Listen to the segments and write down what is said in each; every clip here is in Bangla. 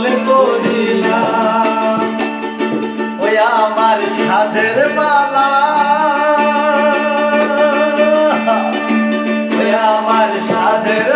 পাগল করিলা ওই আমার সাধের মালা ওই আমার সাধের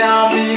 I'll be